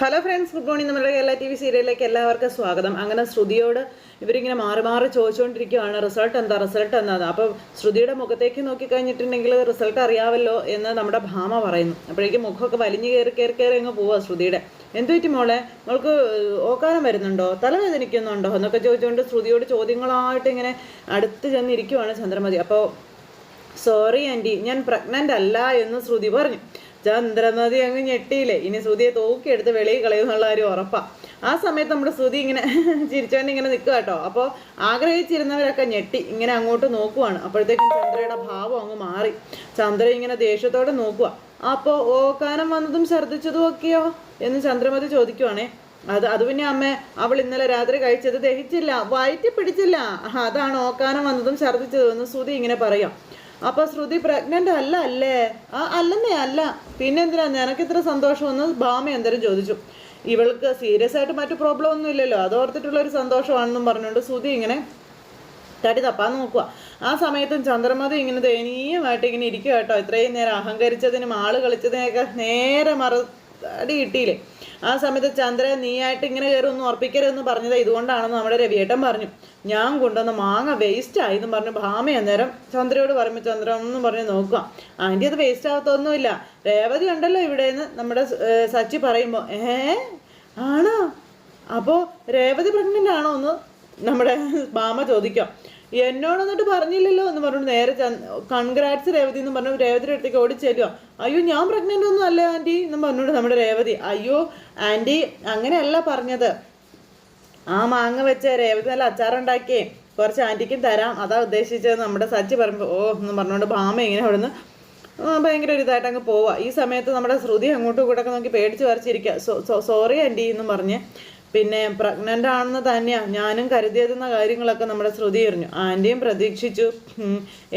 Hello friends good morning നമ്മുടെ Kerala T V സീരിയലിലേക്ക് എല്ലാവർക്കും സ്വാഗതം. അങ്ങനെ ശ്രുതിയോട് ഇവരിങ്ങനെ മാറി മാറി ചോദിച്ചുകൊണ്ടിരിക്കുകയാണ് റിസൾട്ട് എന്താ? റിസൾട്ട് എന്താ അപ്പോൾ ശ്രുതിയുടെ മുഖത്തേക്ക് നോക്കി കഴിഞ്ഞിട്ടുണ്ടെങ്കിൽ റിസൾട്ട് അറിയാവല്ലോ എന്ന് നമ്മുടെ ഭാമ പറയുന്നു. അപ്പോഴേക്കും മുഖമൊക്കെ വലിഞ്ഞു കയറി കയറി കയറി അങ്ങ് പോവാ ശ്രുതിയുടെ. എന്തു പറ്റി മോളെ? മോൾക്ക് ഓക്കാനം വരുന്നുണ്ടോ? തലവേദനിക്കുന്നുണ്ടോ? എന്നൊക്കെ ചോദിച്ചുകൊണ്ട് ശ്രുതിയോട് ചോദ്യങ്ങളായിട്ട് ഇങ്ങനെ അടുത്ത് ചെന്നിരിക്കുവാണ് ചന്ദ്രമതി. അപ്പോൾ സോറി ആന്റി ഞാൻ പ്രഗ്നന്റ് അല്ല എന്ന് ശ്രുതി പറഞ്ഞു. ചന്ദ്രനദി അങ്ങ് ഞെട്ടിയില്ലേ? ഇനി ശ്രുതിയെ തൂക്കിയെടുത്ത് വെളിയിൽ കളയുന്നുള്ള കാര്യം ഉറപ്പാ. ആ സമയത്ത് നമ്മുടെ ശ്രുതി ഇങ്ങനെ ചിരിച്ചോണ്ട് ഇങ്ങനെ നിൽക്കുക കേട്ടോ. അപ്പോൾ ആഗ്രഹിച്ചിരുന്നവരൊക്കെ ഞെട്ടി ഇങ്ങനെ അങ്ങോട്ട് നോക്കുവാണ്. അപ്പോഴത്തേക്കും ചന്ദ്രയുടെ ഭാവം അങ്ങ് മാറി. ചന്ദ്ര ഇങ്ങനെ ദേഷ്യത്തോടെ നോക്കുക അപ്പോൾ ഓക്കാനം വന്നതും ഛർദ്ദിച്ചതും ഒക്കെയോ? എന്ന് ചന്ദ്രമതി ചോദിക്കുവാണേ. അത് അത് പിന്നെ അമ്മ അവൾ ഇന്നലെ രാത്രി കഴിച്ചത് ദഹിച്ചില്ല വയറ്റി പിടിച്ചില്ല. അതാണ് ഓക്കാനം വന്നതും ഛർദ്ദിച്ചതും? എന്ന് ശ്രുതി ഇങ്ങനെ പറയാം. അപ്പൊ ശ്രുതി പ്രഗ്നന്റ് അല്ല അല്ലേ? ആ അല്ലെന്നേ അല്ല. പിന്നെ എന്തിനാ നിനക്ക് ഇത്ര സന്തോഷമെന്ന് ഭാമ എന്തേലും ചോദിച്ചു. ഇവൾക്ക് സീരിയസ് ആയിട്ട് മറ്റു പ്രോബ്ലം ഒന്നും ഇല്ലല്ലോ. അതോർത്തിട്ടുള്ള ഒരു സന്തോഷമാണെന്നും പറഞ്ഞുകൊണ്ട് ശ്രുതി ഇങ്ങനെ തടി തപ്പാൻ നോക്കുക ആ സമയത്തും ചന്ദ്രമതി ഇങ്ങനെ ദയനീയമായിട്ട് ഇങ്ങനെ ഇരിക്കുക കേട്ടോ. ഇത്രയും നേരം അഹങ്കരിച്ചതിനും ആൾ കളിച്ചതിനൊക്കെ നേരെ മറ അടി കിട്ടിയില്ലേ? ആ സമയത്ത് ചന്ദ്ര നീയായിട്ട് ഇങ്ങനെ കയറുമെന്ന് ഉറപ്പിക്കരുതെന്ന് പറഞ്ഞത് ഇതുകൊണ്ടാണെന്ന് നമ്മുടെ രവിയേട്ടൻ പറഞ്ഞു. ഞാൻ കൊണ്ടുവന്ന മാങ്ങ വേസ്റ്റ് ആയി എന്ന് പറഞ്ഞു ഭാമ അന്നേരം ചന്ദ്രയോട് പറയുമ്പോൾ ചന്ദ്ര എന്ന് പറഞ്ഞ് നോക്കുക. ആന്റി അത് വേസ്റ്റ് ആകത്തൊന്നുമില്ല രേവതി ഉണ്ടല്ലോ ഇവിടെ നിന്ന് നമ്മുടെ സച്ചി പറയുമ്പോൾ ഏ ആണോ? അപ്പോൾ രേവതി പ്രഗ്നന്റ് ആണോ? എന്ന് നമ്മുടെ ഭാമ ചോദിക്കാം. എന്നോട് എന്നിട്ട് പറഞ്ഞില്ലല്ലോ എന്ന് പറഞ്ഞു നേരെ കൺഗ്രാറ്റ്സ് രേവതി എന്ന് പറഞ്ഞു. രേവതിയുടെ അടുത്തേക്ക് ഓടി അയ്യോ ഞാൻ പ്രഗ്നന്റ് ഒന്നും അല്ല ആന്റി എന്ന് പറഞ്ഞോണ്ട് നമ്മുടെ രേവതി. അയ്യോ ആന്റി അങ്ങനെയല്ല പറഞ്ഞത്. ആ മാങ്ങ വെച്ച രേവതി നല്ല അച്ചാറുണ്ടാക്കിയേ. കുറച്ച് ആന്റിക്കും തരാം. അതാ ഉദ്ദേശിച്ചത് നമ്മുടെ സച്ചി പറയുമ്പോൾ ഓ എന്ന് പറഞ്ഞുകൊണ്ട് ഭാമ ഇങ്ങനെ അവിടുന്ന് ഭയങ്കര ഒരു ഇതായിട്ട് അങ്ങ് പോവുക ഈ സമയത്ത് നമ്മുടെ ശ്രുതി അങ്ങോട്ടും ഇങ്ങോട്ടൊക്കെ നോക്കി പേടിച്ച് വരച്ചിരിക്കുക സോറി ആന്റി എന്നും പറഞ്ഞ്. പിന്നെ പ്രഗ്നന്റ് ആണെന്ന് തന്നെയാണ് ഞാനും കരുതിയതെന്ന കാര്യങ്ങളൊക്കെ നമ്മുടെ ശ്രുതി എറിഞ്ഞു ആന്റിയും പ്രതീക്ഷിച്ചു.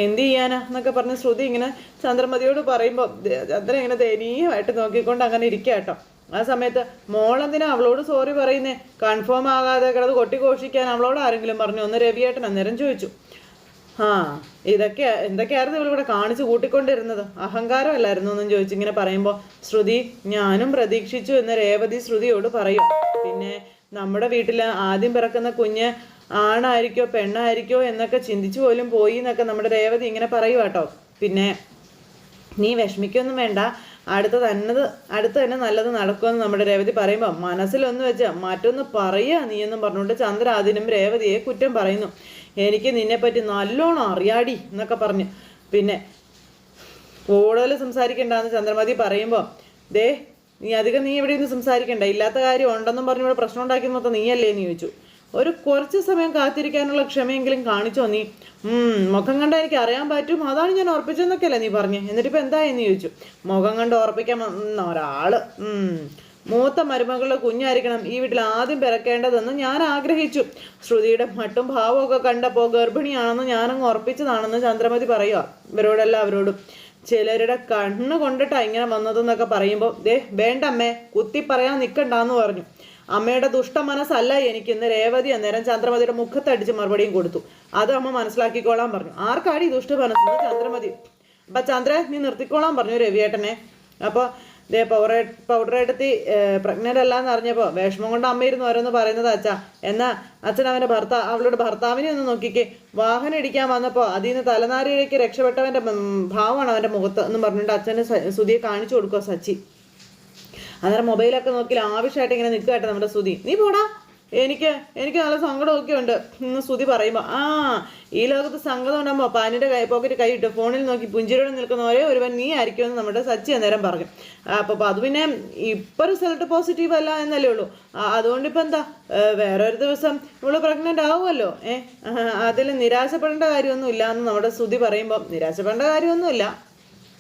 എന്ത് ചെയ്യാനാ എന്നൊക്കെ പറഞ്ഞ് ശ്രുതി ഇങ്ങനെ ചന്ദ്രമതിയോട് പറയുമ്പോൾ ചന്ദ്രൻ ഇങ്ങനെ ദയനീയമായിട്ട് നോക്കിക്കൊണ്ട് അങ്ങനെ ഇരിക്കുക കേട്ടോ ആ സമയത്ത് മോളെന്തിനാ അവളോട് സോറി പറയുന്നേ? കൺഫേം ആകാതെ കിടന്ന് കൊട്ടിഘോഷിക്കാൻ അവളോട് ആരെങ്കിലും പറഞ്ഞു? ഒന്ന് രവിയേട്ടൻ അന്നേരം ചോദിച്ചു. ആ ഇതൊക്കെ എന്തൊക്കെയായിരുന്നു ഇവളിവിടെ കാണിച്ചു കൂട്ടിക്കൊണ്ടിരുന്നത്? അഹങ്കാരമല്ലായിരുന്നു എന്നും ചോദിച്ചു ഇങ്ങനെ പറയുമ്പോൾ ശ്രുതി ഞാനും പ്രതീക്ഷിച്ചു എന്ന് രേവതി ശ്രുതിയോട് പറയും. പിന്നെ നമ്മുടെ വീട്ടിൽ ആദ്യം പിറക്കുന്ന കുഞ്ഞ് ആണായിരിക്കോ പെണ്ണായിരിക്കോ എന്നൊക്കെ ചിന്തിച്ചു പോലും പോയി എന്നൊക്കെ നമ്മുടെ രേവതി ഇങ്ങനെ പറയുവാട്ടോ. പിന്നെ നീ വിഷമിക്കൊന്നും വേണ്ട. അടുത്ത തന്നത് അടുത്ത് തന്നെ നല്ലത് നടക്കുമെന്ന് നമ്മുടെ രേവതി പറയുമ്പോൾ മനസ്സിലൊന്ന് വെച്ച് മറ്റൊന്ന് പറയുക നീ എന്നും പറഞ്ഞുകൊണ്ട് ചന്ദ്ര അതിനും രേവതിയെ കുറ്റം പറയുന്നു. എനിക്ക് നിന്നെപ്പറ്റി നല്ലോണം അറിയാടി എന്നൊക്കെ പറഞ്ഞു. പിന്നെ കൂടുതൽ സംസാരിക്കേണ്ടെന്ന് ചന്ദ്രമതി പറയുമ്പോൾ ദേ നീ അധികം നീ ഇവിടെ സംസാരിക്കണ്ട. ഇല്ലാത്ത കാര്യം ഉണ്ടെന്നും പറഞ്ഞു ഇവിടെ പ്രശ്നം ഉണ്ടാക്കി മൊത്തം നീയല്ലേ എന്ന് ചോദിച്ചു. ഒരു കുറച്ച് സമയം കാത്തിരിക്കാനുള്ള ക്ഷമയെങ്കിലും കാണിച്ചോ നീ. മുഖം കണ്ട എനിക്ക് അറിയാൻ പറ്റും. അതാണ് ഞാൻ ഉറപ്പിച്ചെന്നൊക്കെയല്ലേ നീ പറഞ്ഞു. എന്നിട്ടിപ്പോൾ എന്തായെന്ന് ചോദിച്ചു. മുഖം കണ്ട് ഉറപ്പിക്കാൻ വന്ന ഒരാൾ. ഉം. മൂത്ത മരുമകളുടെ കുഞ്ഞായിരിക്കണം ഈ വീട്ടിൽ ആദ്യം പിറക്കേണ്ടതെന്ന് ഞാൻ ആഗ്രഹിച്ചു. ശ്രുതിയുടെ മട്ടും ഭാവമൊക്കെ കണ്ടപ്പോൾ ഗർഭിണിയാണെന്ന് ഞാനങ്ങ് ഉറപ്പിച്ചതാണെന്ന് ചന്ദ്രമതി പറയുക ഇവരോടെല്ലാവരോടും ചിലരുടെ കണ്ണ് കൊണ്ടിട്ടാ ഇങ്ങനെ വന്നതെന്നൊക്കെ പറയുമ്പോൾ ദേ വേണ്ടമ്മേ കുത്തി പറയാൻ നിൽക്കണ്ടെന്ന് പറഞ്ഞു. അമ്മയുടെ എനിക്ക്. ഇന്ന് രേവതി അന്നേരം ചന്ദ്രമതിയുടെ മുഖത്തടിച്ച് മറുപടിയും കൊടുത്തു. അത് അമ്മ മനസ്സിലാക്കിക്കോളാൻ പറഞ്ഞു. ആർക്കാടി ഈ ദുഷ്ട മനസ്സ്? ചന്ദ്രമതി. അപ്പൊ ചന്ദ്ര നീ നിർത്തിക്കോളാൻ പറഞ്ഞു രവിയേട്ടനെ. അപ്പോൾ ദേ പൗഡർ പ്രഗ്നന്റ് അല്ല എന്ന് അറിഞ്ഞപ്പോൾ വിഷമം കൊണ്ട് അമ്മയിരുന്ന് ഓരോന്ന് പറയുന്നത് അച്ഛ എന്നാ അച്ഛൻ അവന്റെ ഭർത്താവ് അവളുടെ ഭർത്താവിനെ ഒന്ന് നോക്കിക്കേ. വാഹനം ഇടിക്കാൻ വന്നപ്പോൾ അതിൽ നിന്ന് തലനാരിഴയ്ക്ക് രക്ഷപ്പെട്ടവന്റെ ഭാവമാണ് അവന്റെ മുഖത്ത് എന്ന് പറഞ്ഞിട്ട് അച്ഛന് സുതിയെ കാണിച്ചു കൊടുക്കുക സച്ചി. അന്നേരം മൊബൈലൊക്കെ നോക്കി ആവശ്യമായിട്ട് ഇങ്ങനെ നിൽക്കട്ടെ നമ്മുടെ സുതി നീ പോടാ എനിക്ക് എനിക്ക് നല്ല സങ്കടമൊക്കെ ഉണ്ട്. എന്ന് സ്തുതി പറയുമ്പോൾ ആ ഈ ലോകത്ത് സങ്കടം ഉണ്ടാകുമ്പോൾ പാനിന്റെ കൈ പോക്കറ്റ് കൈ ഇട്ട് ഫോണിൽ നോക്കി പുഞ്ചിരിയോടെ നിൽക്കുന്ന ഒരേ ഒരുവൻ നീ ആയിരിക്കുമെന്ന് നമ്മുടെ സച്ചി അന്നേരം പറഞ്ഞു. അപ്പോൾ അത് പിന്നെ ഇപ്പം റിസൾട്ട് പോസിറ്റീവ് അല്ല എന്നല്ലേ ഉള്ളൂ. അതുകൊണ്ട് ഇപ്പം എന്താ? വേറെ ഒരു ദിവസം ഇവൾ പ്രഗ്നന്റ് ആവുമല്ലോ. ഏഹ് അതിൽ നിരാശപ്പെടേണ്ട കാര്യമൊന്നുമില്ല എന്ന് നമ്മുടെ സ്തുതി പറയുമ്പോൾ നിരാശപ്പെടേണ്ട കാര്യമൊന്നുമില്ല.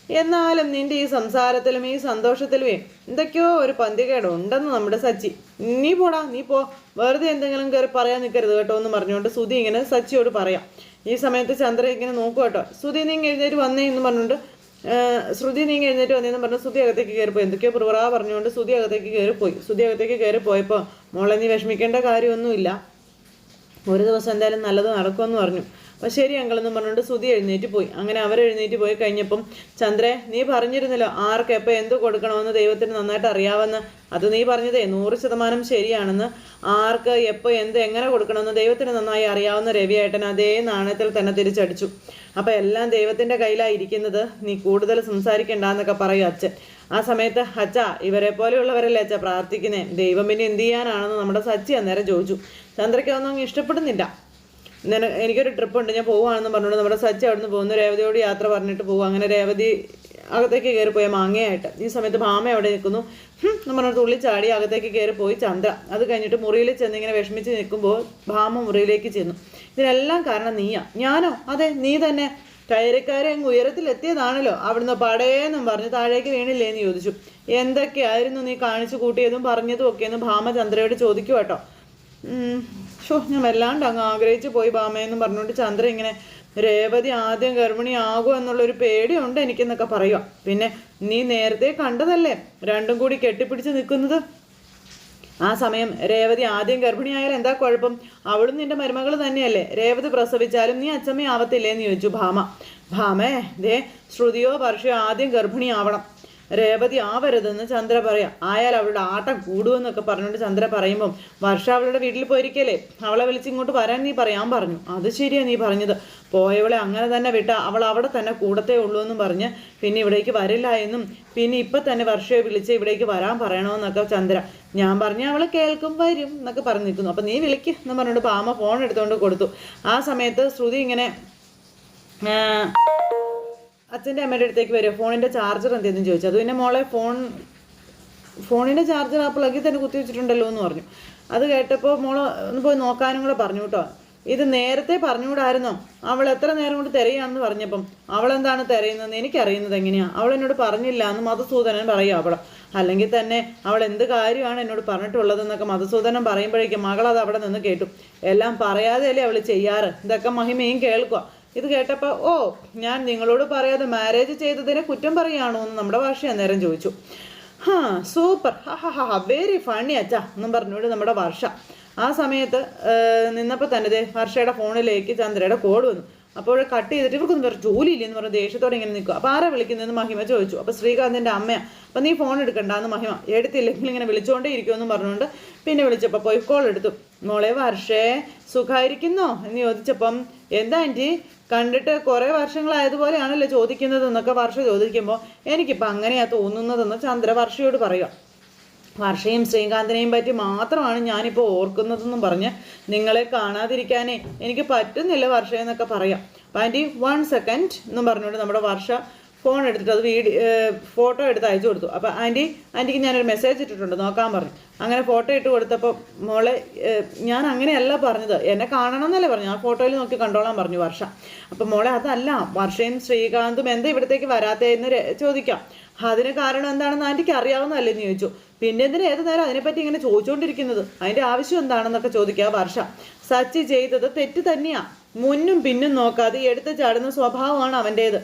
എന്നാലും നിന്റെ ഈ സംസാരത്തിലും ഈ സന്തോഷത്തിലുമേ എന്തൊക്കെയോ ഒരു പന്തികേട് ഉണ്ടെന്ന് നമ്മുടെ സച്ചി. നീ പോടാ നീ പോ. വെറുതെ എന്തെങ്കിലും കയറി പറയാൻ നിൽക്കരുത് കേട്ടോ എന്ന് പറഞ്ഞുകൊണ്ട് സുധി ഇങ്ങനെ സച്ചിയോട് പറയാം. ഈ സമയത്ത് ചന്ദ്ര ഇങ്ങനെ നോക്കുക കേട്ടോ. സുധി നീ എഴുന്നേറ്റ് വന്നേ എന്ന് പറഞ്ഞുകൊണ്ട് ശ്രുതി നീ എഴുന്നേറ്റ് വന്നേന്ന് പറഞ്ഞ് സുധി അകത്തേക്ക് കയറിപ്പോയി. എന്തൊക്കെയോ പ്രവറാ പറഞ്ഞുകൊണ്ട് സുധി അകത്തേക്ക് കയറിപ്പോയി. സുധി അകത്തേക്ക് കയറിപ്പോയപ്പോൾ മോളെ നീ വിഷമിക്കേണ്ട കാര്യമൊന്നുമില്ല. ഒരു ദിവസം എന്തായാലും നല്ലത് നടക്കുമെന്ന് പറഞ്ഞു. അപ്പോൾ ശരി അങ്കളെന്ന് പറഞ്ഞുകൊണ്ട് സുധി എഴുന്നേറ്റ് പോയി. അങ്ങനെ അവർ എഴുന്നേറ്റ് പോയി കഴിഞ്ഞപ്പം ചന്ദ്രേ നീ പറഞ്ഞിരുന്നല്ലോ ആർക്ക് എപ്പോൾ എന്ത് കൊടുക്കണമെന്ന് ദൈവത്തിന് നന്നായിട്ട് അറിയാമെന്ന് അത് നീ പറഞ്ഞതേ നൂറ് ശതമാനം ശരിയാണെന്ന്. ആർക്ക് എപ്പോൾ എന്ത് എങ്ങനെ കൊടുക്കണമെന്ന് ദൈവത്തിന് നന്നായി അറിയാവുന്ന രവിയേട്ടൻ അതേ നാണയത്തിൽ തന്നെ തിരിച്ചടിച്ചു. അപ്പോൾ എല്ലാം ദൈവത്തിന്റെ കയ്യിലായിരിക്കുന്നത് നീ കൂടുതൽ സംസാരിക്കണ്ടെന്നൊക്കെ പറയും അച്ഛൻ. ആ സമയത്ത് അച്ഛ ഇവരെ പോലെയുള്ളവരല്ലേ അച്ഛ പ്രാർത്ഥിക്കുന്നേ? ദൈവം പിന്നെ എന്ത് ചെയ്യാനാണെന്ന് നമ്മുടെ സച്ചി അന്നേരം ചോദിച്ചു. ചന്ദ്രയ്ക്ക് ഒന്നും ഇഷ്ടപ്പെടുന്നില്ല. ഞാൻ എനിക്കൊരു ട്രിപ്പ് ഉണ്ട് ഞാൻ പോവുകയാണെന്ന് പറഞ്ഞുകൊണ്ട് നമ്മുടെ സച്ചി അവിടുന്ന് പോകുന്നു. രേവതിയോട് യാത്ര പറഞ്ഞിട്ട് പോകും അങ്ങനെ രേവതി അകത്തേക്ക് കയറി പോയ മാങ്ങയായിട്ട്. ഈ സമയത്ത് ഭാമ അവിടെ നിൽക്കുന്നു. പറഞ്ഞിട്ട് തുള്ളി ചാടി അകത്തേക്ക് കയറി പോയി ചന്ദ്ര അത് കഴിഞ്ഞിട്ട് മുറിയിൽ ചെന്ന് ഇങ്ങനെ വിഷമിച്ച് നിൽക്കുമ്പോൾ ഭാമ മുറിയിലേക്ക് ചെന്നു. ഇതിനെല്ലാം കാരണം നീയാ. ഞാനോ? അതെ നീ തന്നെ. കയറിക്കാരെ അങ്ങ് ഉയരത്തിലെത്തിയതാണല്ലോ. അവിടുന്ന് പടേന്നും പറഞ്ഞ് താഴേക്ക് വീണില്ലേ എന്ന് ചോദിച്ചു. എന്തൊക്കെയായിരുന്നു നീ കാണിച്ചു കൂട്ടിയതും പറഞ്ഞതും ഒക്കെയെന്ന് ഭാമ ചന്ദ്രയോട് ചോദിക്കും കേട്ടോ ഷോ ഞാൻ വല്ലാണ്ട് അങ്ങ് ആഗ്രഹിച്ച് പോയി ബാമയെന്നും പറഞ്ഞുകൊണ്ട് ചന്ദ്ര ഇങ്ങനെ രേവതി ആദ്യം ഗർഭിണി ആകുമോ എന്നുള്ളൊരു പേടിയുണ്ട് എനിക്കെന്നൊക്കെ പറയുക പിന്നെ നീ നേരത്തെ കണ്ടതല്ലേ? രണ്ടും കൂടി കെട്ടിപ്പിടിച്ച് നിൽക്കുന്നത്? ആ സമയം രേവതി ആദ്യം ഗർഭിണിയായാൽ എന്താ കുഴപ്പം? അവളും നിന്റെ മരുമകൾ തന്നെയല്ലേ. രേവതി പ്രസവിച്ചാലും നീ അച്ചമ്മയാവത്തില്ലേ എന്ന് ചോദിച്ചു ഭാമ ഭാമേ ദേ ശ്രുതിയോ വർഷയോ ആദ്യം ഗർഭിണിയാവണം. രേവതി ആവരുതെന്ന് ചന്ദ്ര പറയാം. ആയാൽ അവളുടെ ആട്ടം കൂടുമെന്നൊക്കെ പറഞ്ഞുകൊണ്ട് ചന്ദ്ര പറയുമ്പം വർഷ അവളുടെ വീട്ടിൽ പോയിരിക്കല്ലേ? അവളെ വിളിച്ച് ഇങ്ങോട്ട് വരാൻ നീ പറയാൻ പറഞ്ഞു. അത് ശരിയാ നീ പറഞ്ഞത്. പോയവളെ അങ്ങനെ തന്നെ വിട്ട അവൾ അവിടെ തന്നെ കൂടത്തേ ഉള്ളൂ എന്നും പറഞ്ഞ് പിന്നെ ഇവിടേക്ക് വരില്ല എന്നും പിന്നെ ഇപ്പം തന്നെ വർഷയെ വിളിച്ച് ഇവിടേക്ക് വരാൻ പറയണമെന്നൊക്കെ ചന്ദ്ര. ഞാൻ പറഞ്ഞ അവൾ കേൾക്കും വരും എന്നൊക്കെ പറഞ്ഞു നിൽക്കുന്നു. അപ്പം നീ വിളിക്ക് എന്ന് പറഞ്ഞുകൊണ്ട് പാമ ഫോൺ എടുത്തുകൊണ്ട് കൊടുത്തു. ആ സമയത്ത് ശ്രുതി ഇങ്ങനെ അച്ഛന്റെ അമ്മയുടെ അടുത്തേക്ക് വരും. ഫോണിന്റെ ചാർജർ എന്തെന്ന് ചോദിച്ചു. അത് പിന്നെ മോളെ ഫോൺ ഫോണിന്റെ ചാർജർ ആ പ്ലഗിൽ തന്നെ കുത്തി വെച്ചിട്ടുണ്ടല്ലോ എന്ന് പറഞ്ഞു. അത് കേട്ടപ്പോൾ മോൾ ഒന്ന് പോയി നോക്കാനും കൂടെ പറഞ്ഞു കേട്ടോ. ഇത് നേരത്തെ പറഞ്ഞുകൂടായിരുന്നോ? അവൾ എത്ര നേരം കൊണ്ട് തിരയാണെന്ന് പറഞ്ഞപ്പം അവൾ എന്താണ് തിരയുന്നത് എനിക്കറിയുന്നത് എങ്ങനെയാണ് അവൾ എന്നോട് പറഞ്ഞില്ല എന്ന് മധുസൂദനൻ പറയും അവൾ അല്ലെങ്കിൽ തന്നെ അവൾ എന്ത് കാര്യമാണ് എന്നോട് പറഞ്ഞിട്ടുള്ളതെന്നൊക്കെ മധുസൂദനൻ പറയുമ്പോഴേക്കും മകൾ അവിടെ നിന്ന് കേട്ടു. എല്ലാം പറയാതെ പറയാതെയല്ലേ അവൾ ചെയ്യാറ്? ഇതൊക്കെ മഹിമയും കേൾക്കുക ഇത് കേട്ടപ്പോൾ ഓ ഞാൻ നിങ്ങളോട് പറയാതെ മാരേജ് ചെയ്തതിനെ കുറ്റം പറയുകയാണോ എന്ന് നമ്മുടെ ഭാഷ അന്നേരം ചോദിച്ചു. ഹാ സൂപ്പർ. ഹാ ഹാ ഹാ വെരി ഫണ്ണി അച്ഛാ എന്നും പറഞ്ഞുകൊണ്ട് നമ്മുടെ വർഷ. ആ സമയത്ത് നിന്നപ്പോൾ തന്നെ വർഷയുടെ ഫോണിലേക്ക് ചന്ദ്രയുടെ കോഡ് വന്നു. അപ്പോൾ കട്ട് ചെയ്തിട്ട് ഇവർക്കൊന്നും വേറെ ജോലിയില്ലെന്ന് പറഞ്ഞ് ദേഷ്യത്തോടെ ഇങ്ങനെ നിൽക്കുക അപ്പോൾ ആരെ വിളിക്കുന്നതെന്ന് മഹിമ ചോദിച്ചു. അപ്പോൾ ശ്രീകാന്തിന്റെ അമ്മയാണ് അപ്പോൾ നീ ഫോൺ എടുക്കണ്ട എടുക്കണ്ടെന്ന് മഹിമ. എടുത്തില്ലെങ്കിൽ ഇങ്ങനെ വിളിച്ചുകൊണ്ടേ ഇരിക്കുമെന്നും പറഞ്ഞുകൊണ്ട് പിന്നെ വിളിച്ചപ്പോൾ പോയി കോൾ എടുത്തു. മോളെ വർഷേ സുഖമായിരിക്കുന്നോ എന്ന് ചോദിച്ചപ്പം എന്താ ആന്റി കണ്ടിട്ട് കുറേ വർഷങ്ങളായതുപോലെയാണല്ലോ ചോദിക്കുന്നത് എന്നൊക്കെ വർഷ ചോദിക്കുമ്പോൾ എനിക്കിപ്പോൾ അങ്ങനെയാ തോന്നുന്നതെന്ന് ചന്ദ്ര വർഷയോട് പറയുക. വർഷയും ശ്രീകാന്തിനെയും പറ്റി മാത്രമാണ് ഞാനിപ്പോൾ ഓർക്കുന്നതെന്നും പറഞ്ഞ് നിങ്ങളെ കാണാതിരിക്കാനേ എനിക്ക് പറ്റുന്നില്ല വർഷ എന്നൊക്കെ പറയാം. ആന്റി വൺ സെക്കൻഡ് എന്നും പറഞ്ഞുകൊണ്ട് നമ്മുടെ വർഷ ഫോൺ എടുത്തിട്ട് അത് വീഡിയോ ഫോട്ടോ എടുത്ത് അയച്ചു കൊടുത്തു. അപ്പോൾ ആന്റി ആന്റിക്ക് ഞാനൊരു മെസ്സേജ് ഇട്ടിട്ടുണ്ട് നോക്കാൻ പറഞ്ഞു. അങ്ങനെ ഫോട്ടോ ഇട്ട് കൊടുത്തപ്പോൾ മോളെ ഞാൻ അങ്ങനെയല്ല പറഞ്ഞത്. എന്നെ കാണണം എന്നല്ലേ പറഞ്ഞു. ആ ഫോട്ടോയിൽ നോക്കി കണ്ടോളാൻ പറഞ്ഞു വർഷ. അപ്പോൾ മോളെ അതല്ല വർഷയും ശ്രീകാന്തും എന്താ ഇവിടത്തേക്ക് വരാത്തതെന്ന് ചോദിക്കാം. അതിന് കാരണം എന്താണെന്ന് ആന്റിക്ക് അറിയാവുന്നതല്ലേ എന്ന് ചോദിച്ചു. പിന്നെ എന്തിനാ ഏത് നേരം അതിനെപ്പറ്റി ഇങ്ങനെ ചോദിച്ചുകൊണ്ടിരിക്കുന്നത് അതിന്റെ ആവശ്യം എന്താണെന്നൊക്കെ ചോദിക്കുക വർഷ. സച്ചി ചെയ്തത് തെറ്റ് തന്നെയാണ് മുന്നും പിന്നും നോക്കാതെ എടുത്ത് ചാടുന്ന സ്വഭാവമാണ് അവന്റേത്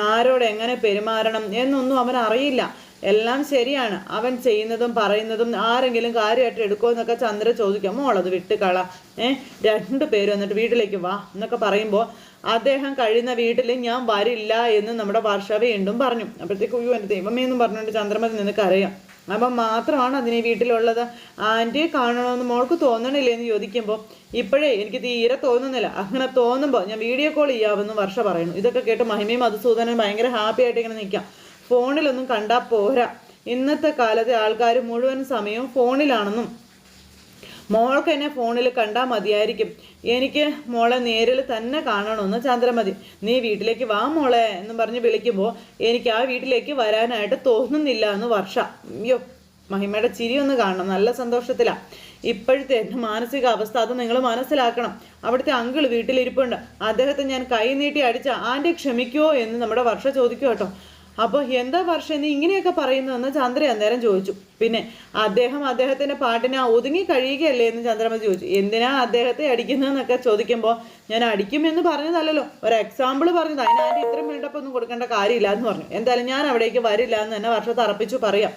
ആരോട് എങ്ങനെ പെരുമാറണം എന്നൊന്നും അവൻ അറിയില്ല. എല്ലാം ശരിയാണ്. അവൻ ചെയ്യുന്നതും പറയുന്നതും ആരെങ്കിലും കാര്യമായിട്ട് എടുക്കുമോ എന്നൊക്കെ ചന്ദ്ര ചോദിക്കാം. മോളത് വിട്ടുകള ഏഹ് രണ്ടു പേര് വന്നിട്ട് വീട്ടിലേക്ക് വാ എന്നൊക്കെ പറയുമ്പോൾ അദ്ദേഹം കഴിയുന്ന വീട്ടിൽ ഞാൻ വരില്ല എന്ന് നമ്മുടെ വർഷ വീണ്ടും പറഞ്ഞു. അപ്പോഴത്തേക്ക് അയ്യോ എന്റെ ദൈവമേ എന്നും പറഞ്ഞുകൊണ്ട് ചന്ദ്രമതി നിനക്ക് അറിയാം അപ്പം മാത്രമാണ് അതിനെ വീട്ടിലുള്ളത്. ആന്റി കാണണമെന്ന് മോൾക്ക് തോന്നണില്ലേ എന്ന് ചോദിക്കുമ്പോൾ ഇപ്പോഴേ എനിക്ക് തീരെ തോന്നുന്നില്ല. അങ്ങനെ തോന്നുമ്പോൾ ഞാൻ വീഡിയോ കോൾ ചെയ്യാമെന്ന് വർഷ പറയുന്നു. ഇതൊക്കെ കേട്ട് മഹിമയും മധുസൂദനും ഭയങ്കര ഹാപ്പി ആയിട്ട് ഇങ്ങനെ നിൽക്കാം. ഫോണിലൊന്നും കണ്ടാൽ പോരാ. ഇന്നത്തെ കാലത്തെ ആൾക്കാർ മുഴുവൻ സമയവും ഫോണിലാണെന്നും മോൾക്ക് എന്നെ ഫോണിൽ കണ്ടാൽ മതിയായിരിക്കും. എനിക്ക് മോളെ നേരിൽ തന്നെ കാണണമെന്ന് ചന്ദ്രമതി നീ വീട്ടിലേക്ക് വാ മോളെ എന്ന് പറഞ്ഞ് വിളിക്കുമ്പോൾ എനിക്ക് ആ വീട്ടിലേക്ക് വരാനായിട്ട് തോന്നുന്നില്ല എന്ന് വർഷ. അയ്യോ മഹിമയുടെ ചിരി ഒന്ന് കാണണം. നല്ല സന്തോഷത്തിലാണ് ഇപ്പോഴത്തെ എന്റെ മാനസിക അവസ്ഥ അത് നിങ്ങൾ മനസ്സിലാക്കണം. അവിടുത്തെ അങ്കിൾ വീട്ടിലിരിപ്പുണ്ട്. അദ്ദേഹത്തെ ഞാൻ കൈ നീട്ടി അടിച്ച ആന്റി ക്ഷമിക്കുമോ എന്ന് നമ്മുടെ വർഷ ചോദിക്കും കേട്ടോ. അപ്പോൾ എന്താ വർഷം നീ ഇങ്ങനെയൊക്കെ പറയുന്നതെന്ന് ചന്ദ്ര അന്നേരം ചോദിച്ചു. പിന്നെ അദ്ദേഹം അദ്ദേഹത്തിന്റെ പാട്ടിനെ ഒതുങ്ങി കഴിയുകയല്ലേ എന്ന് ചന്ദ്രമ്മ ചോദിച്ചു. എന്തിനാ അദ്ദേഹത്തെ അടിക്കുന്നതെന്നൊക്കെ ചോദിക്കുമ്പോൾ ഞാൻ അടിക്കുമെന്ന് പറഞ്ഞതല്ലല്ലോ. ഒരു എക്സാമ്പിൾ പറഞ്ഞത്. അതിന് ആരും ഇത്രയും ബിൽഡപ്പ് ഒന്നും കൊടുക്കേണ്ട കാര്യമില്ല എന്ന് പറഞ്ഞു. എന്തായാലും ഞാൻ അവിടേക്ക് വരില്ല എന്ന് തന്നെ വർഷം തറപ്പിച്ചു പറയാം.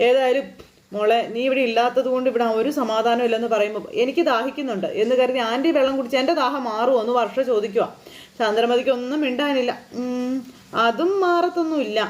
ഏതായാലും മോളെ നീ ഇവിടെ ഇല്ലാത്തത് കൊണ്ട് ഇവിടെ ഒരു സമാധാനം ഇല്ലെന്ന് പറയുമ്പോൾ എനിക്ക് ദാഹിക്കുന്നുണ്ട്. എന്ന് കരുതി ആന്റി വെള്ളം കുടിച്ച് എന്റെ ദാഹം മാറുമോ എന്ന് വർഷ ചോദിക്കുക ചന്ദ്രമതിക്ക് ഒന്നും മിണ്ടാനില്ല. "ഉം, അതും മാറത്തൊന്നുമില്ല.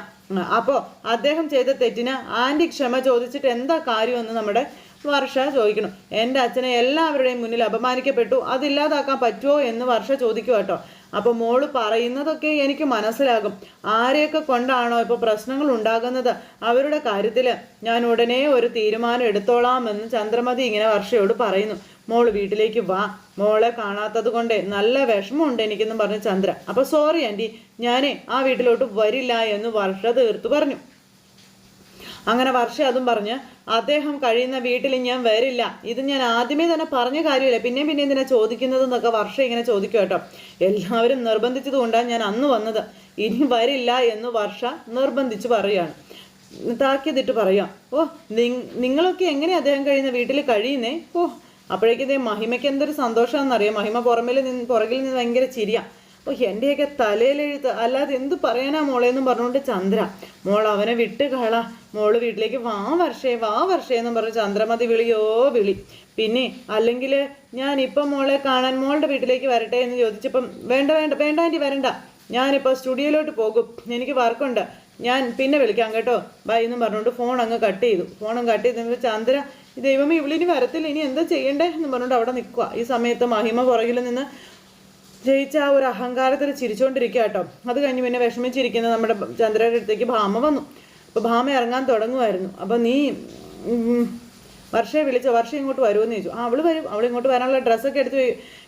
അപ്പോൾ അദ്ദേഹം ചെയ്ത തെറ്റിന് ആന്റി ക്ഷമ ചോദിച്ചിട്ട് എന്താ കാര്യമെന്ന് നമ്മുടെ വർഷ ചോദിക്കണം. എന്റെ അച്ഛനെ എല്ലാവരുടെയും മുന്നിൽ അപമാനിക്കപ്പെട്ടു. അതില്ലാതാക്കാൻ പറ്റുമോ എന്ന് വർഷ ചോദിക്കുക കേട്ടോ. അപ്പോൾ മോൾ പറയുന്നതൊക്കെ എനിക്ക് മനസ്സിലാകും. ആരെയൊക്കെ കൊണ്ടാണോ ഇപ്പോൾ പ്രശ്നങ്ങൾ ഉണ്ടാകുന്നത്? അവരുടെ കാര്യത്തിൽ ഞാൻ ഉടനെ ഒരു തീരുമാനം എടുത്തോളാമെന്ന് ചന്ദ്രമതി ഇങ്ങനെ വർഷയോട് പറയുന്നു. മോൾ വീട്ടിലേക്ക് വാ. മോളെ കാണാത്തത് കൊണ്ട് നല്ല വിഷമമുണ്ട് എനിക്കെന്നും പറഞ്ഞു ചന്ദ്ര. അപ്പോൾ സോറി ആന്റി ഞാനേ ആ വീട്ടിലോട്ട് വരില്ല എന്ന് വർഷ തീർത്തു പറഞ്ഞു. അങ്ങനെ വർഷ അതും പറഞ്ഞ് അദ്ദേഹം കഴിയുന്ന വീട്ടിൽ ഞാൻ വരില്ല. ഇത് ഞാൻ ആദ്യമേ തന്നെ പറഞ്ഞ കാര്യമില്ല? പിന്നെയും പിന്നെ എന്തിനാ ചോദിക്കുന്നത്? എന്നൊക്കെ വർഷ ഇങ്ങനെ ചോദിക്കും കേട്ടോ. എല്ലാവരും നിർബന്ധിച്ചത് കൊണ്ടാണ് ഞാൻ അന്ന് വന്നത്. ഇനി വരില്ല എന്ന് വർഷ നിർബന്ധിച്ച് പറയുകയാണ് താക്കിയതിട്ട് പറയാം ഓ നിങ്ങളൊക്കെ എങ്ങനെ അദ്ദേഹം കഴിയുന്ന വീട്ടിൽ കഴിയുന്നേ? ഓ അപ്പോഴേക്കും ഇതേ മഹിമയ്ക്ക് എന്തൊരു സന്തോഷമാണെന്നറിയാം? മഹിമ പുറമിൽ നിന്ന് പുറകിൽ നിന്ന് ഭയങ്കര ചിരിയാണ് അപ്പോൾ എന്റെയൊക്കെ തലയിലെഴുത്ത് അല്ലാതെ എന്ത് പറയാനാ മോളെ എന്നും പറഞ്ഞുകൊണ്ട് ചന്ദ്ര മോൾ അവനെ വിട്ട് കള. മോൾ വീട്ടിലേക്ക് വാ വർഷേ വാ വർഷേ എന്നും പറഞ്ഞ് ചന്ദ്രമതി വിളിയോ വിളി. പിന്നെ അല്ലെങ്കിൽ ഞാൻ ഇപ്പം മോളെ കാണാൻ മോളുടെ വീട്ടിലേക്ക് വരട്ടെ എന്ന് ചോദിച്ചപ്പം വേണ്ട വേണ്ട വേണ്ട ആന്റി വരണ്ട. ഞാനിപ്പോൾ സ്റ്റുഡിയോയിലോട്ട് പോകും. എനിക്ക് വർക്കുണ്ട് ഞാൻ പിന്നെ വിളിക്കാം കേട്ടോ. ബൈ എന്നും പറഞ്ഞുകൊണ്ട് ഫോൺ അങ്ങ് കട്ട് ചെയ്തു. ഫോണും കട്ട് ചെയ്തപ്പോൾ ചന്ദ്ര ദൈവമേ ഇവളിനി വരത്തില്ല. ഇനി എന്താ ചെയ്യണ്ടേ? എന്ന് പറഞ്ഞുകൊണ്ട് അവിടെ നിൽക്കുക ഈ സമയത്ത് മഹിമ പുറകിൽ നിന്ന് ജയിച്ച ആ ഒരു അഹങ്കാരത്തിൽ ചിരിച്ചുകൊണ്ടിരിക്കുക കേട്ടോ. അത് കഴിഞ്ഞ് പിന്നെ വിഷമിച്ചിരിക്കുന്ന നമ്മുടെ ചന്ദ്രയുടെ അടുത്തേക്ക് ഭാമ വന്നു. അപ്പോൾ ഭാമ ഇറങ്ങാൻ തുടങ്ങുമായിരുന്നു അപ്പോൾ നീ വർഷയെ വിളിച്ചോ? വർഷ ഇങ്ങോട്ട് വരുമെന്ന് ചോദിച്ചു. ആ അവൾ വരും. അവൾ ഇങ്ങോട്ട് വരാനുള്ള ഡ്രസ്സൊക്കെ എടുത്ത്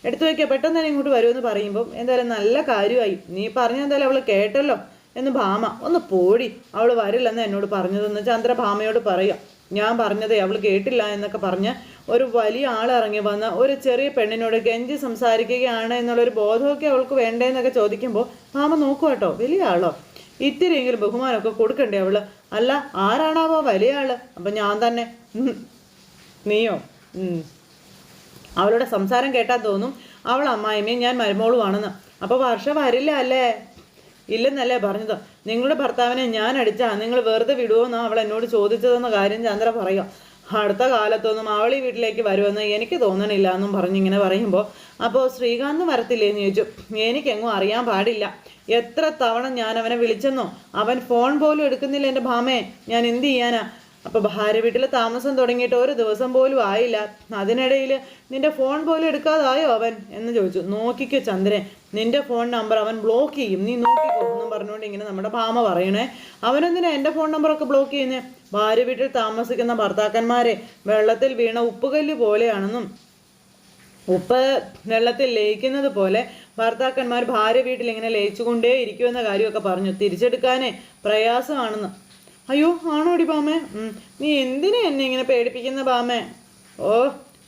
എടുത്തു വയ്ക്കുക പെട്ടെന്ന് തന്നെ ഇങ്ങോട്ട് വരുമെന്ന് പറയുമ്പോൾ എന്തായാലും നല്ല കാര്യമായി. നീ പറഞ്ഞ എന്തായാലും അവൾ കേട്ടല്ലോ. എന്ന് ഭാമ ഒന്ന് പോടി അവൾ വരില്ലെന്ന് എന്നോട് പറഞ്ഞതെന്ന് ചന്ദ്രഭാമയോട് പറയാം ഞാൻ പറഞ്ഞതേ അവൾ കേട്ടില്ല എന്നൊക്കെ പറഞ്ഞ് ഒരു വലിയ ആളിറങ്ങി വന്ന് ഒരു ചെറിയ പെണ്ണിനോട് ഗഞ്ചി സംസാരിക്കുകയാണ് എന്നുള്ളൊരു ബോധമൊക്കെ അവൾക്ക് വേണ്ടേന്നൊക്കെ ചോദിക്കുമ്പോൾ ഭാമ നോക്കുക കേട്ടോ വലിയ ആളോ? ഇത്തിരിയെങ്കിലും ബഹുമാനമൊക്കെ കൊടുക്കണ്ടേ അവൾ? അല്ല ആരാണാവോ വലിയ ആൾ? അപ്പം ഞാൻ തന്നെ നീയോ? അവളുടെ സംസാരം കേട്ടാൽ തോന്നും അവൾ അമ്മായിമ്മയും ഞാൻ മരുമോളുവാണെന്ന് അപ്പോൾ വർഷ വരില്ല അല്ലേ? ഇല്ലെന്നല്ലേ പറഞ്ഞത്. നിങ്ങളുടെ ഭർത്താവിനെ ഞാൻ അടിച്ചാ നിങ്ങൾ വെറുതെ വിടുമോന്നാ അവൾ എന്നോട് ചോദിച്ചതെന്ന കാര്യം ചന്ദ്ര പറയാം. അടുത്ത കാലത്തൊന്നും അവൾ ഈ വീട്ടിലേക്ക് വരുമെന്ന് എനിക്ക് തോന്നണില്ല എന്നും പറഞ്ഞിങ്ങനെ പറയുമ്പോൾ അപ്പോൾ ശ്രീകാന്ത് വരത്തില്ലേന്ന് ചോദിച്ചു. എനിക്കെങ്ങും അറിയാൻ പാടില്ല. എത്ര തവണ ഞാൻ അവനെ വിളിച്ചെന്നോ? അവൻ ഫോൺ പോലും എടുക്കുന്നില്ല എന്റെ ഭാമേ. ഞാൻ എന്ത് ചെയ്യാനാ? അപ്പോൾ ഭാര്യ വീട്ടിൽ താമസം തുടങ്ങിയിട്ട് ഒരു ദിവസം പോലും ആയില്ല. അതിനിടയിൽ നിന്റെ ഫോൺ പോലും എടുക്കാതായോ അവൻ? എന്ന് ചോദിച്ചു. നോക്കിക്കോ ചന്ദ്രൻ നിന്റെ ഫോൺ നമ്പർ അവൻ ബ്ലോക്ക് ചെയ്യും. നീ നോക്കിക്കോ എന്നും പറഞ്ഞുകൊണ്ട് ഇങ്ങനെ നമ്മുടെ ഭാമ പറയണേ. അവനെന്തിനാ എന്റെ ഫോൺ നമ്പറൊക്കെ ബ്ലോക്ക് ചെയ്യുന്നേ? ഭാര്യ വീട്ടിൽ താമസിക്കുന്ന ഭർത്താക്കന്മാരെ വെള്ളത്തിൽ വീണ ഉപ്പുകല്ല് പോലെയാണെന്നും ഉപ്പ് വെള്ളത്തിൽ ലയിക്കുന്നത് പോലെ ഭർത്താക്കന്മാർ ഭാര്യ വീട്ടിൽ ഇങ്ങനെ ലയിച്ചുകൊണ്ടേ ഇരിക്കുമെന്ന കാര്യമൊക്കെ പറഞ്ഞു. തിരിച്ചെടുക്കാനേ പ്രയാസമാണെന്ന്. അയ്യോ ആണോടി ബാമേ നീ എന്തിനാ എന്നെ ഇങ്ങനെ പേടിപ്പിക്കുന്ന ബാമേ ഓ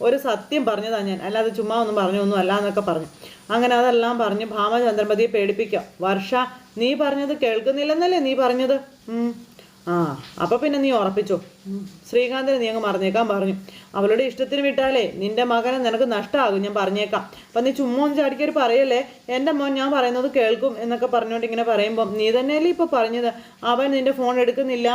ഒരു സത്യം പറഞ്ഞതാണ് ഞാൻ. അല്ലാതെ ചുമ്മാ ഒന്നും പറഞ്ഞു ഒന്നും അല്ല എന്നൊക്കെ പറഞ്ഞു. അങ്ങനെ അതെല്ലാം പറഞ്ഞ് ഭാമ ചന്ദ്രമതിയെ പേടിപ്പിക്കാം വർഷ നീ പറഞ്ഞത് കേൾക്കുന്നില്ലെന്നല്ലേ നീ പറഞ്ഞത്. ആ അപ്പൊ പിന്നെ നീ ഉറപ്പിച്ചു? ശ്രീകാന്തിന് നീ അങ്ങ് മറിഞ്ഞേക്കാൻ പറഞ്ഞു. അവളുടെ ഇഷ്ടത്തിന് വിട്ടാലേ നിന്റെ മകനെ നിനക്ക് നഷ്ടമാകും ഞാൻ പറഞ്ഞേക്കാം. അപ്പൊ നീ ചുമ്മാ ഒന്ന് ചാടിക്കറി പറയല്ലേ? എന്റെ മോൻ ഞാൻ പറയുന്നത് കേൾക്കും എന്നൊക്കെ പറഞ്ഞുകൊണ്ട് ഇങ്ങനെ പറയുമ്പോൾ നീ തന്നെയല്ലേ ഇപ്പൊ പറഞ്ഞത്? അവൻ നിന്റെ ഫോൺ എടുക്കുന്നില്ല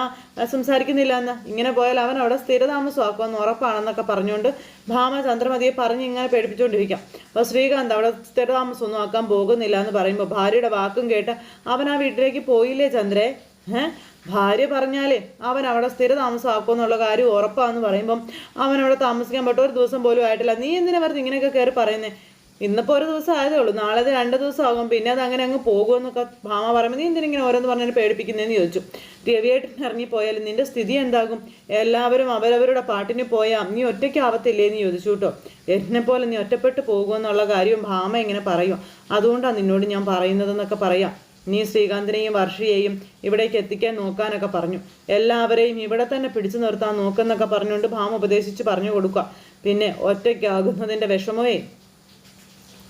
സംസാരിക്കുന്നില്ല എന്ന് ഇങ്ങനെ പോയാൽ അവൻ അവിടെ സ്ഥിരതാമസമാക്കുമെന്ന് ഉറപ്പാണെന്നൊക്കെ പറഞ്ഞുകൊണ്ട് ഭാമ ചന്ദ്രമതിയെ പറഞ്ഞ് ഇങ്ങനെ പേടിപ്പിച്ചുകൊണ്ടിരിക്കാം. അപ്പോൾ ശ്രീകാന്ത് അവിടെ സ്ഥിരതാമസമൊന്നും ആക്കാൻ പോകുന്നില്ല എന്ന് പറയുമ്പോൾ ഭാര്യയുടെ വാക്കും കേട്ട് അവൻ ആ വീട്ടിലേക്ക് പോയില്ലേ ചന്ദ്രേ? ഏഹ് ഭാര്യ പറഞ്ഞാലേ അവൻ അവിടെ സ്ഥിര താമസമാക്കുമെന്നുള്ള കാര്യം ഉറപ്പാന്ന് പറയുമ്പം അവൻ അവിടെ താമസിക്കാൻ പറ്റും ഒരു ദിവസം പോലും ആയിട്ടില്ല. നീ എന്തിനാ വെറുതെ ഇങ്ങനെയൊക്കെ കയറി പറയുന്നേ? ഇന്നിപ്പോൾ ഒരു ദിവസം ആയതേ ഉള്ളൂ. നാളെ അത് രണ്ട് ദിവസം ആകും പിന്നെ അത് അങ്ങനെ അങ്ങ് പോകുമെന്നൊക്കെ ഭാമ പറയുമ്പോൾ നീ എന്തിനാ ഇങ്ങനെ ഓരോന്ന് പറഞ്ഞാൽ പേടിപ്പിക്കുന്നതെന്ന് ചോദിച്ചു. രവിയായിട്ട് ഇറങ്ങിപ്പോയാൽ നിന്റെ സ്ഥിതി എന്താകും? എല്ലാവരും അവരവരുടെ പാട്ടിന് പോയാൽ നീ ഒറ്റയ്ക്കാവത്തില്ലേ എന്ന് ചോദിച്ചു കേട്ടോ. പോലെ നീ ഒറ്റപ്പെട്ട് പോകുമെന്നുള്ള കാര്യം ഭാമ ഇങ്ങനെ പറയും. അതുകൊണ്ടാണ് നിന്നോട് ഞാൻ പറയുന്നതെന്നൊക്കെ പറയാം. നീ ശ്രീകാന്തിനെയും വർഷയെയും ഇവിടേക്ക് എത്തിക്കാൻ നോക്കാനൊക്കെ പറഞ്ഞു. എല്ലാവരെയും ഇവിടെ തന്നെ പിടിച്ചു നിർത്താൻ നോക്കെന്നൊക്കെ പറഞ്ഞുകൊണ്ട് ഭാമ ഉപദേശിച്ച് പറഞ്ഞു കൊടുക്കുക. പിന്നെ ഒറ്റയ്ക്കാകുന്നതിന്റെ വിഷമമേ?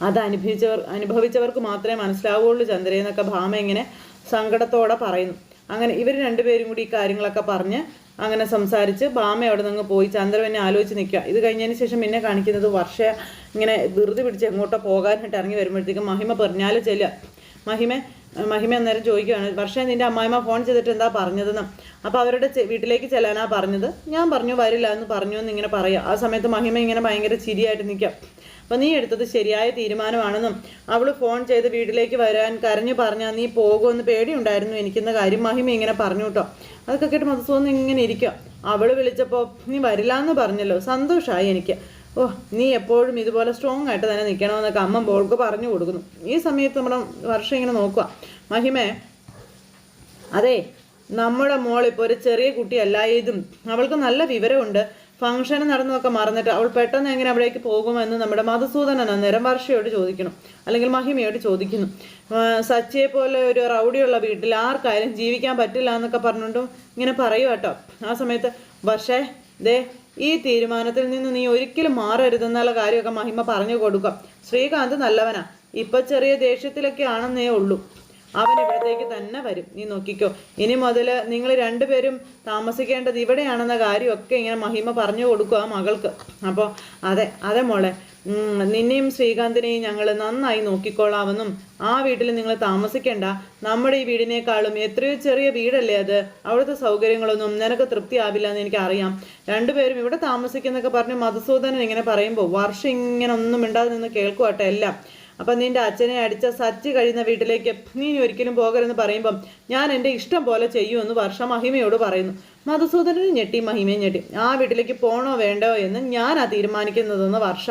അത് അനുഭവിച്ചവർ അനുഭവിച്ചവർക്ക് മാത്രമേ മനസ്സിലാവുള്ളൂ ചന്ദ്രയെന്നൊക്കെ ഭാമ ഇങ്ങനെ സങ്കടത്തോടെ പറയുന്നു. അങ്ങനെ ഇവർ രണ്ടുപേരും കൂടി ഈ കാര്യങ്ങളൊക്കെ പറഞ്ഞ് അങ്ങനെ സംസാരിച്ച് ഭാമ അവിടെ നിന്ന് പോയി. ചന്ദ്രൻ എന്നെ ആലോചിച്ച് നിൽക്കുക. ഇത് കഴിഞ്ഞതിന് ശേഷം പിന്നെ കാണിക്കുന്നത് വർഷ ഇങ്ങനെ ധൃതി പിടിച്ച് എങ്ങോട്ടോ പോകാനായിട്ട് ഇറങ്ങി വരുമ്പോഴത്തേക്കും മഹിമ പറഞ്ഞാലും ചെല്ലുക. മഹിമ മഹിമ അന്നേരം ചോദിക്കുകയാണ് പക്ഷേ നിന്റെ അമ്മായിമ്മ ഫോൺ ചെയ്തിട്ട് എന്താ പറഞ്ഞതെന്ന്? അപ്പോൾ അവരുടെ വീട്ടിലേക്ക് ചെല്ലാനാ പറഞ്ഞത്. ഞാൻ പറഞ്ഞു വരില്ല എന്ന് പറഞ്ഞു എന്ന് ഇങ്ങനെ പറയാം. ആ സമയത്ത് മഹിമ ഇങ്ങനെ ഭയങ്കര ചിരിയായിട്ട് നിൽക്കാം അപ്പോൾ നീ എടുത്തത് ശരിയായ തീരുമാനമാണെന്നും അവൾ ഫോൺ ചെയ്ത് വീട്ടിലേക്ക് വരാൻ കരഞ്ഞു പറഞ്ഞാൽ നീ പോകുമെന്ന് പേടിയുണ്ടായിരുന്നു എനിക്കെന്ന കാര്യം മഹിമ ഇങ്ങനെ പറഞ്ഞു കേട്ടോ. അതൊക്കെ കേട്ട് മതസ്വന്ന് ഇങ്ങനെ ഇരിക്കുക അവൾ വിളിച്ചപ്പോൾ നീ വരില്ല എന്ന് പറഞ്ഞല്ലോ. സന്തോഷമായി എനിക്ക്. ഓ നീ എപ്പോഴും ഇതുപോലെ സ്ട്രോങ് ആയിട്ട് തന്നെ നിൽക്കണമെന്നൊക്കെ അമ്മ ബോൾക്ക് പറഞ്ഞു കൊടുക്കുന്നു. ഈ സമയത്ത് നമ്മുടെ വർഷം ഇങ്ങനെ നോക്കുക. മഹിമേ അതെ നമ്മുടെ മോൾ ഇപ്പോൾ ഒരു ചെറിയ കുട്ടിയല്ല. ഇതും അവൾക്ക് നല്ല വിവരമുണ്ട്. ഫംഗ്ഷൻ നടന്നതൊക്കെ മറന്നിട്ട് അവൾ പെട്ടെന്ന് എങ്ങനെ അവിടേക്ക് പോകുമെന്ന് നമ്മുടെ മധുസൂദനൻ അന്നേരം വർഷയോട് ചോദിക്കണം. അല്ലെങ്കിൽ മഹിമയോട് ചോദിക്കുന്നു. സച്ചിയെ പോലെ ഒരു റൗഡിയുള്ള വീട്ടിൽ ആർക്കായാലും ജീവിക്കാൻ പറ്റില്ല എന്നൊക്കെ പറഞ്ഞുകൊണ്ടും ഇങ്ങനെ പറയുക കേട്ടോ ആ സമയത്ത് വർഷേ ദേ ഈ തീരുമാനത്തിൽ നിന്ന് നീ ഒരിക്കലും മാറരുതെന്നുള്ള കാര്യമൊക്കെ മഹിമ പറഞ്ഞു കൊടുക്കാം. ശ്രീകാന്ത് നല്ലവനാ. ഇപ്പൊ ചെറിയ ദേഷ്യത്തിലൊക്കെ ആണെന്നേ ഉള്ളൂ. അവൻ ഇവിടത്തേക്ക് തന്നെ വരും. നീ നോക്കിക്കോ. ഇനി മുതൽ നിങ്ങൾ രണ്ടുപേരും താമസിക്കേണ്ടത് ഇവിടെയാണെന്ന കാര്യമൊക്കെ ഇങ്ങനെ മഹിമ പറഞ്ഞു കൊടുക്കുക മകൾക്ക്. അപ്പോൾ അതെ അതെ മോളെ. നിന്നെയും ശ്രീകാന്തിനെയും ഞങ്ങൾ നന്നായി നോക്കിക്കോളാമെന്നും ആ വീട്ടിൽ നിങ്ങൾ താമസിക്കേണ്ട. നമ്മുടെ ഈ വീടിനേക്കാളും എത്രയോ ചെറിയ വീടല്ലേ അത്. അവിടുത്തെ സൗകര്യങ്ങളൊന്നും നിനക്ക് തൃപ്തിയാവില്ല എന്ന് എനിക്കറിയാം. രണ്ടുപേരും ഇവിടെ താമസിക്കുന്നൊക്കെ പറഞ്ഞ് മധുസൂദനൻ ഇങ്ങനെ പറയുമ്പോൾ വർഷം ഇങ്ങനെ ഒന്നും മിണ്ടാതെ നിന്ന് കേൾക്കുവാട്ടെ എല്ലാം. അപ്പം നിന്റെ അച്ഛനെ അടിച്ച സച്ച് കഴിയുന്ന വീട്ടിലേക്ക് നീ ഒരിക്കലും പോകരുതെന്ന് പറയുമ്പം ഞാൻ എന്റെ ഇഷ്ടം പോലെ ചെയ്യുമെന്ന് വർഷ മഹിമയോട് പറയുന്നു. മധുസൂദനന് ഞെട്ടി മഹിമയും ഞെട്ടി. ആ വീട്ടിലേക്ക് പോണോ വേണ്ടോ എന്ന് ഞാനാ തീരുമാനിക്കുന്നതെന്ന് വർഷ.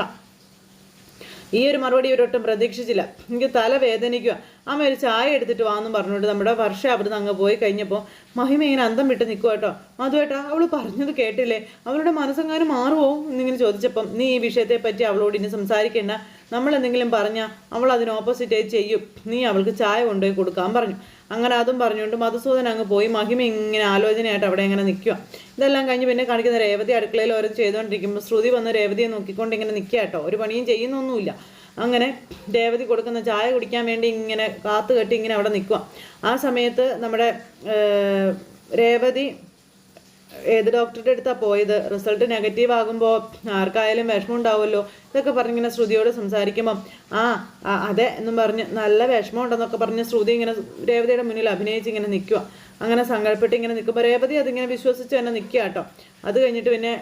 ഈ ഒരു മറുപടി ഇവരൊട്ടും പ്രതീക്ഷിച്ചില്ല. എനിക്ക് തല വേദനിക്കുക അമ്മ ഒരു ചായ എടുത്തിട്ട് വാന്നും പറഞ്ഞുകൊണ്ട് നമ്മുടെ വർഷ അവിടുന്ന് അങ്ങ് പോയി കഴിഞ്ഞപ്പോൾ മഹിമ ഇങ്ങനെ അന്തം വിട്ട് നിൽക്കുക കേട്ടോ. മധുവേട്ടാ അവൾ പറഞ്ഞത് കേട്ടില്ലേ? അവളുടെ മനസ്സെങ്ങാനും മാറുമോ എന്നിങ്ങനെ ചോദിച്ചപ്പം നീ ഈ വിഷയത്തെ പറ്റി അവളോട് ഇനി സംസാരിക്കേണ്ട. നമ്മൾ എന്തെങ്കിലും പറഞ്ഞാൽ അവൾ അതിന് ഓപ്പോസിറ്റായി ചെയ്യും. നീ അവൾക്ക് ചായ കൊണ്ടുപോയി കൊടുക്കാൻ പറഞ്ഞു. അങ്ങനെ അതും പറഞ്ഞുകൊണ്ട് മധുസൂദൻ അങ്ങ് പോയി. മഹിമ ഇങ്ങനെ ആലോചനയായിട്ട് അവിടെ ഇങ്ങനെ നിൽക്കുക ഇതെല്ലാം കഴിഞ്ഞ് പിന്നെ കാണിക്കുന്ന രേവതി അടുക്കളയിൽ ഓരോ ചെയ്തുകൊണ്ടിരിക്കുമ്പോൾ ശ്രുതി വന്ന് രേവതിയെ നോക്കിക്കൊണ്ട് ഇങ്ങനെ നിൽക്കുക കേട്ടോ. ഒരു പണിയും ചെയ്യുന്നൊന്നുമില്ല. അങ്ങനെ രേവതി കൊടുക്കുന്ന ചായ കുടിക്കാൻ വേണ്ടി ഇങ്ങനെ കാത്തു കെട്ടി ഇങ്ങനെ അവിടെ നിൽക്കുക ആ സമയത്ത് നമ്മുടെ രേവതി ഏത് ഡോക്ടറുടെ അടുത്താണ് പോയത്? റിസൾട്ട് നെഗറ്റീവ് ആകുമ്പോൾ ആർക്കായാലും വിഷമം ഉണ്ടാവുമല്ലോ ഇതൊക്കെ പറഞ്ഞിങ്ങനെ ശ്രുതിയോട് സംസാരിക്കുമ്പം ആ അതെ എന്നും പറഞ്ഞ് നല്ല വിഷമം ഉണ്ടെന്നൊക്കെ പറഞ്ഞ് ശ്രുതി ഇങ്ങനെ രേവതിയുടെ മുന്നിൽ അഭിനയിച്ച് ഇങ്ങനെ നിൽക്കുക അങ്ങനെ സങ്കല്പിട്ട് ഇങ്ങനെ നിൽക്കുമ്പോൾ രേവതി അതിങ്ങനെ വിശ്വസിച്ച് തന്നെ നിൽക്കുക കേട്ടോ. അത് കഴിഞ്ഞിട്ട് പിന്നെ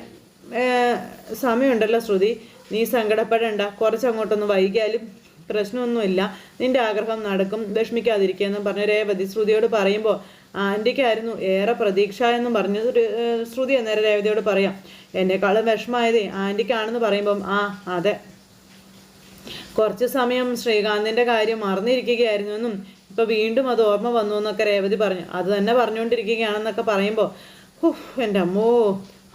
സമയമുണ്ടല്ലോ ശ്രുതി. നീ സങ്കടപ്പെടേണ്ട. കുറച്ചങ്ങോട്ടൊന്ന് വൈകിയാലും പ്രശ്നമൊന്നുമില്ല. നിന്റെ ആഗ്രഹം നടക്കും. വിഷമിക്കാതിരിക്കുകയെന്നും പറഞ്ഞ രേവതി ശ്രുതിയോട് പറയുമ്പോൾ ആന്റിക്കായിരുന്നു ഏറെ പ്രതീക്ഷ എന്നും പറഞ്ഞ ശ്രുതി. അന്നേരം രേവതിയോട് പറയാം എന്നെക്കാളും വിഷമമായതേ ആന്റിക്കാണെന്ന് പറയുമ്പം. ആ അതെ. കുറച്ച് സമയം ശ്രീകാന്തിന്റെ കാര്യം മറന്നിരിക്കുകയായിരുന്നു എന്നും ഇപ്പൊ വീണ്ടും അത് ഓർമ്മ വന്നു എന്നൊക്കെ രേവതി പറഞ്ഞു. അത് തന്നെ പറഞ്ഞുകൊണ്ടിരിക്കുകയാണെന്നൊക്കെ പറയുമ്പോൾ എന്റെ അമ്മോ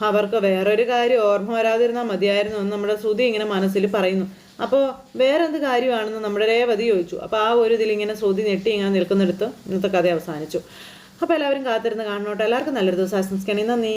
അവർക്ക് വേറൊരു കാര്യം ഓർമ്മ വരാതിരുന്നാൽ മതിയായിരുന്നു എന്ന് നമ്മുടെ ശ്രുതി ഇങ്ങനെ മനസ്സിൽ പറയുന്നു. അപ്പോൾ വേറെ എന്ത് കാര്യമാണെന്ന് നമ്മുടെ രേവതി ചോദിച്ചു. അപ്പോൾ ആ ഒരു ഇതിൽ ഇങ്ങനെ ശ്രുതി ഞെട്ടി ഇങ്ങനെ നിൽക്കുന്നിടത്ത് ഇന്നത്തെ കഥ അവസാനിച്ചു. അപ്പോൾ എല്ലാവരും കാത്തിരുന്ന് കാണണോട്ടെ. എല്ലാവർക്കും നല്ലൊരു ദിവസം ആശംസിക്കണേ. നന്ദി.